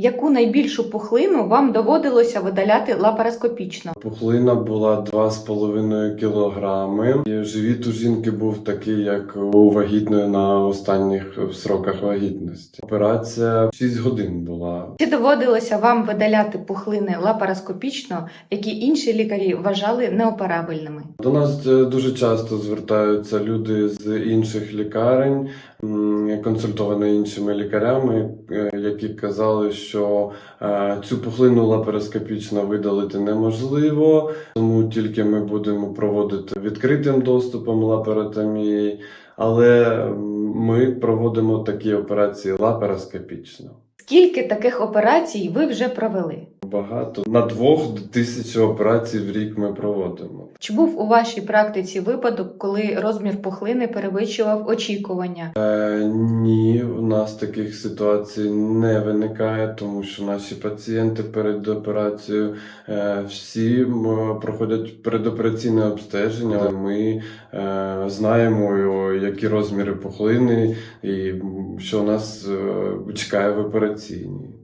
Яку найбільшу пухлину вам доводилося видаляти лапароскопічно? Пухлина була 2,5 кілограми. І живіт у жінки був такий, як у вагітної на останніх сроках вагітності. Операція 6 годин була. Чи доводилося вам видаляти пухлини лапароскопічно, які інші лікарі вважали неоперабельними? До нас е, дуже часто звертаються люди з інших лікарень, консультовані іншими лікарями, е, які казали, що е, цю пухлину лапароскопічно видалити неможливо, тому тільки ми будемо проводити відкритим доступом лапаротомії, але ми проводимо такі операції лапароскопічно. Скільки таких операцій ви вже провели? Багато на двох тисяч операцій в рік ми проводимо. Чи був у вашій практиці випадок, коли розмір пухлини перевищував очікування? Е, ні, нас таких ситуацій не виникає, тому що наші пацієнти перед операцією е, всі проходять передопераційне обстеження. Ми е, знаємо, які розміри пухлини і що нас е, чекає в операційній.